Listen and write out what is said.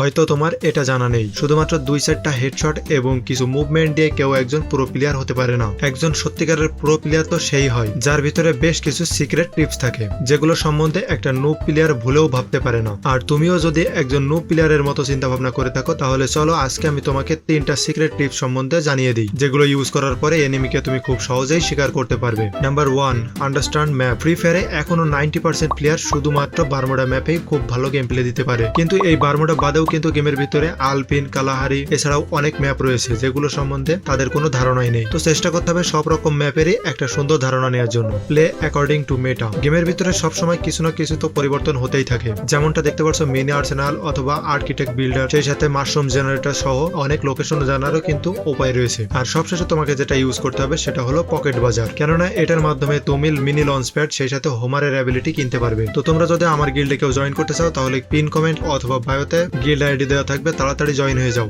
হয়তো তোমার এটা জানা নেই। শুধুমাত্র দুই চারটা হেডশট এবং কিছু মুভমেন্ট দিয়ে কেউ একজন প্রো প্লেয়ার হতে পারে না। একজন সত্যিকারের প্রো প্লেয়ার তো সেই হয়, যার ভিতরে বেশ কিছু সিক্রেট টিপস থাকে, যেগুলো সম্বন্ধে একটা নুব প্লেয়ার ভুলেও ভাবতে পারে না। আর তুমিও যদি একজন নুব প্লেয়ারের মতো চিন্তা ভাবনা করে থাকো, তাহলে চলো আজকে আমি তোমাকে তিনটা সিক্রেট টিপস সম্বন্ধে জানিয়ে দিই, যেগুলো ইউজ করার পরে এনিমিকে তুমি খুব সহজেই শিকার করতে পারবে। Number one understand map free ফায়ারে এখনও নাইনটি পার্সেন্ট প্লেয়ার শুধুমাত্র বারমোডা ম্যাপেই খুব ভালো গেম প্লে দিতে পারে। কিন্তু এই বারমোডা বাদেও কিন্তু গেমের ভিতরে আলপিন, কালাহারি, এছাড়াও অনেক ম্যাপ রয়েছে যেগুলো সম্বন্ধে তাদের কোনো ধারণাই নেই। তো চেষ্টা করতে হবে সব রকম ম্যাপেরই একটা সুন্দর ধারণা নেওয়ার জন্য। প্লে অ্যাকর্ডিং টু মেটা গেমের ভিতরে সবসময় কিছু না কিছু তো পরিবর্তন হতেই থাকে। যেমনটা দেখতে পাচ্ছ মিনি আর্সেনাল অথবা আর্কিটেক্ট বিল্ডার সেই সাথে মাশরুম জেনারেটর সহ অনেক লোকেশন জানারও কিন্তু উপায় রয়েছে। আর সবশেষে তোমাকে যেটা ইউজ করতে হবে সেটা হলো পকেট বাজার। কেননা এটার মাধ্যমে তুমি মিনি লঞ্চ প্যাড সেই সাথে হোমারের অ্যাবিলিটি কিনতে পারবে। তো তোমরা যদি আমার গিল্ডে কেউ জয়েন করতে চাও, তাহলে পিন কমেন্ট অথবা বায়োতে গিল্ড আইডি দেওয়া থাকবে তাড়াতাড়ি জয়েন হয়ে যাও।